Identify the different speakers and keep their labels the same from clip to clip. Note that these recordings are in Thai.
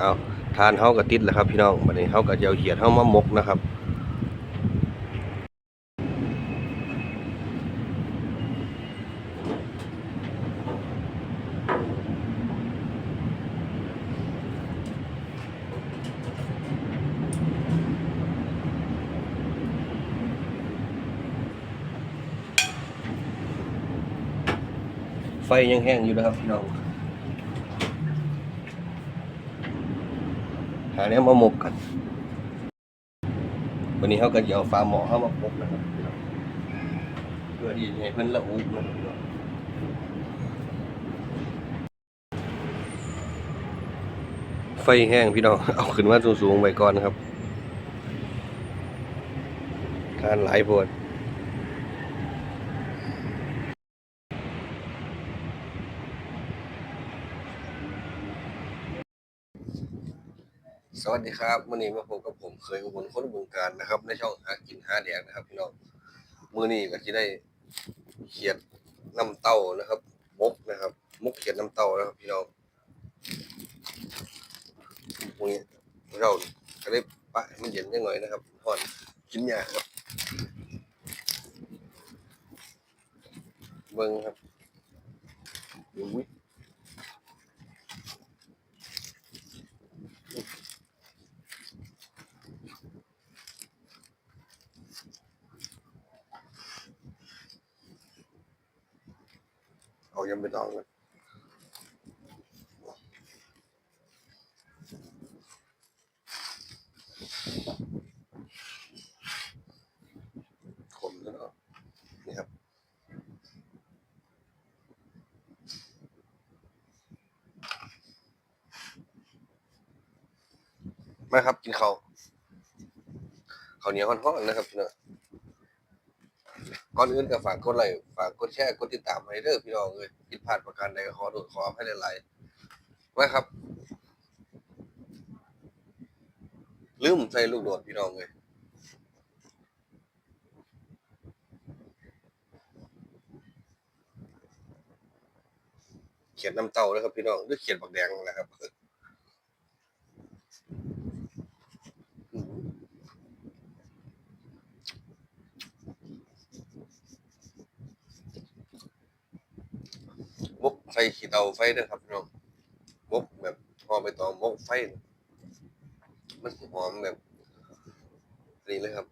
Speaker 1: เอาทานเฮาก็ติดแล้วครับ พี่น้องบัดนี้เฮาก็จะเอาเขียดเฮามามกนะครับไฟยังแห้งอยู่นะครับพี่น้อง หาเนี้ยมาหมกกันวันนี้เขาก็จะเอาฟ้าหมอเข้ามาพกนะครับเพื่อที่ให้เพิ่นละอุนะครับไฟแห้งพี่น้อง เอาขึ้นมาสูงๆไว้ก่อนนะครับทานหลายโพด วัสดีครับวันนี้มาพบกับผมเคยอุบลคนบึงการนะครับ ในช่องหากินหาแดกนะครับพี่น้องมื้อนี้ก็จะได้เขียดน้ำเต้านะครับมกนะครับมกเขียดน้ำเต้านะครับพี่น้องมื้อนี้เราก็ได้ปะมันเย็นจังหน่อยนะครับหอนกินยาครับเบิ่งครับอุ้ย เอายัง ไม่ต้องกันขมแล้วนี่ครับมาครับกินข้าวข้าวเหนียวฮ้อนๆนะครับพี่น้อง ก่อนอื่นก็ฝากกดไลค์ฝากกดแชร์กดติดตามให้เด้อพี่น้องเอ้ยผิดพลาดประการใดก็ขอโทษขออภัยหลายๆไว้ครับ ลืมใส่ลูกโดดพี่น้องเลยเขียนน้ำเต้านะครับพี่น้องหรือเขียนบักแดงนะครับมกไฟ ขีดเตาไฟเด้อครับพี่น้องมกแบบหอมไปตองมกไฟ มันหอมแบบนี่เลยครับ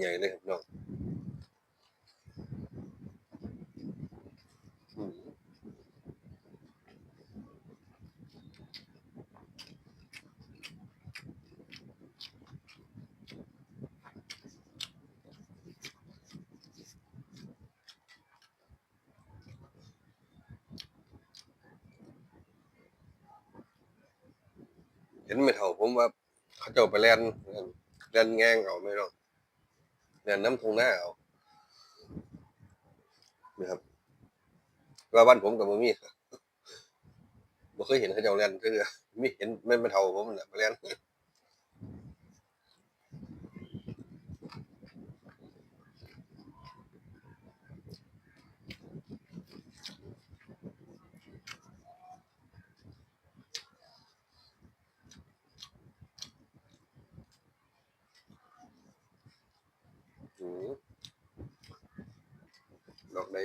Speaker 1: ใหญ่เลยครับน้องเห็นไม่เท่าผมว่าเขาเจ้าไปแล่นแล่นแง่งเอาไหม่น้อ งเนี่ยน้ำทงหน้าเอานะครับว่าบ้านผมกับบ่มีบ่เคยเห็นเขาเจ้าเล่นเทื่อมีเห็นไม่มาเท่าผมน่ะมาเล่น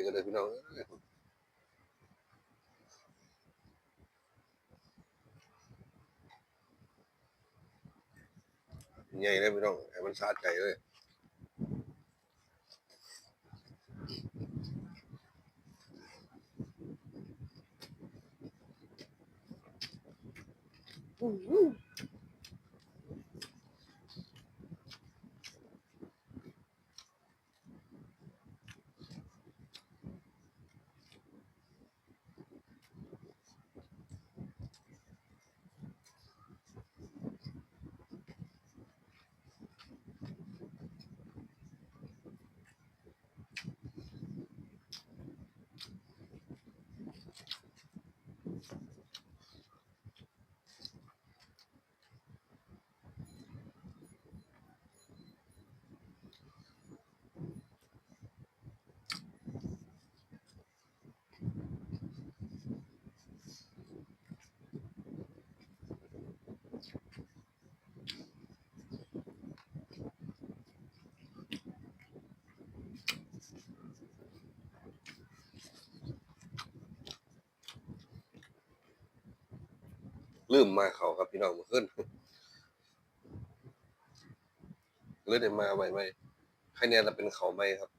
Speaker 1: กันเลยพี่น้องใหญ่เลยพี่น้องไอ้มันสาดใจเลยอืม ลืมมาเขาครับพี่น้องเมื่อคืนเลยได้มาใหม่ไหมใครเนี่ยเราเป็นเขาไหมครับ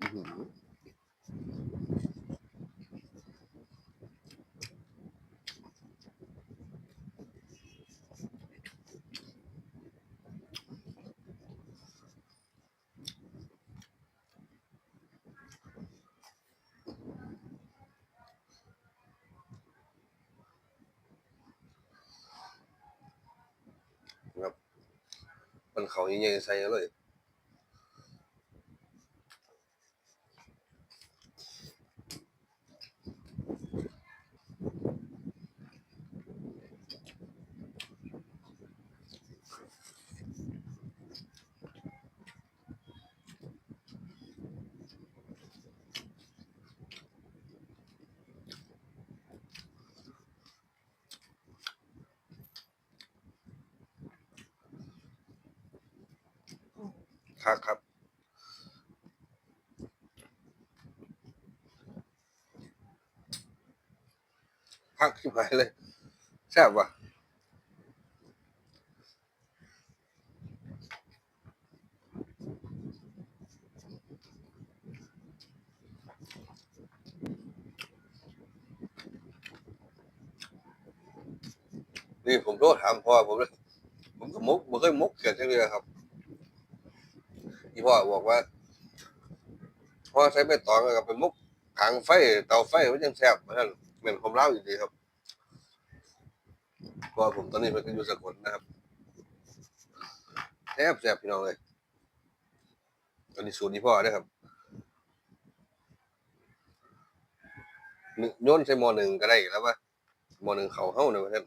Speaker 1: อือ มันเขาใหญ่ๆใส่เลย ครับครับ พักที่หายเลยแซ่บว่ะนี่ผมโทษถามพ่อผมเลยผมก็มกบ่เคยมกเขียนจังเลยครับ ที่พ่อบอกว่าพ่อใช้ใบตองแล้วกับไปมกกลางไฟเตาไฟมันยังแซ่บเหมือนกันเหมือนผมเล่าอยู่ดีครับเพราะว่าผมตอนนี้มันก็อยู่สกลนะครับแซ่บแซ่บพี่น้องเลยอันนี้สูตรที่พ่อเด้ครับโยนใส่หมอหนึ่งก็ได้แล้วว่าหมอหนึ่งเขาเฮ้าเนี่ยว่าท่าน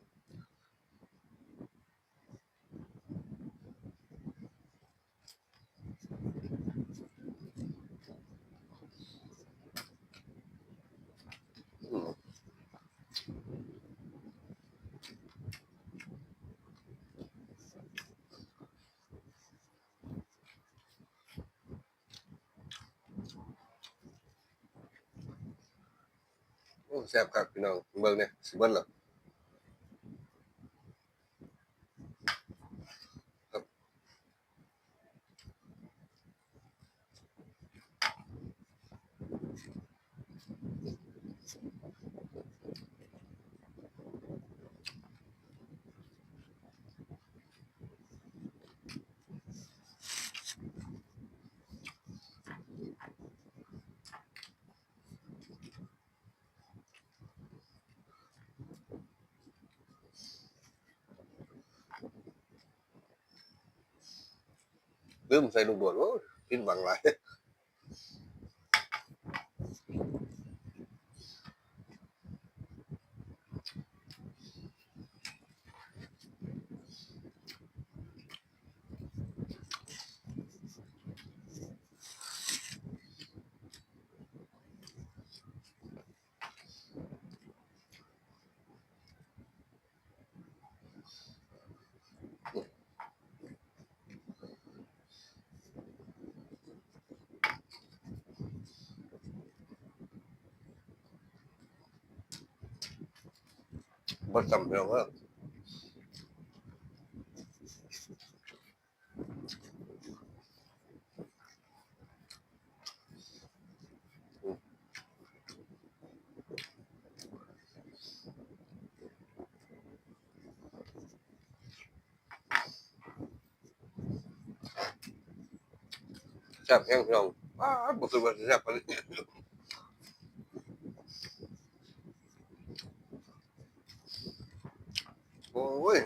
Speaker 1: โอ้แซ่บครับพี่น้องเบิ่งเนี่ยสิเบิ่งหรอ ลืมใส่ลูกโดดโอ้ยผิดหวังหลาย บ่จำพี่น้องว่าแซ่บแห้งพี่น้องว้าวบ่คือว่าสิแซ่บปานนี้โอ้ย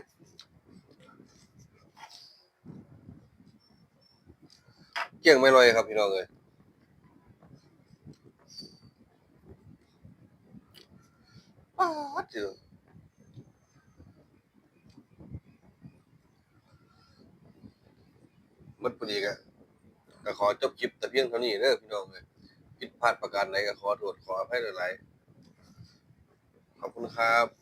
Speaker 1: เกี่ ยงไม่ลอยครับพี่น้องเอ้ยป๊าดเดียวมันพอดีกะก็ขอจบคลิปแต่เพียงเท่านี้เด้อพี่น้องเอ้ยผิดพลาดประการใดก็ขอโทษขออภัยหลายๆขอบคุณครับ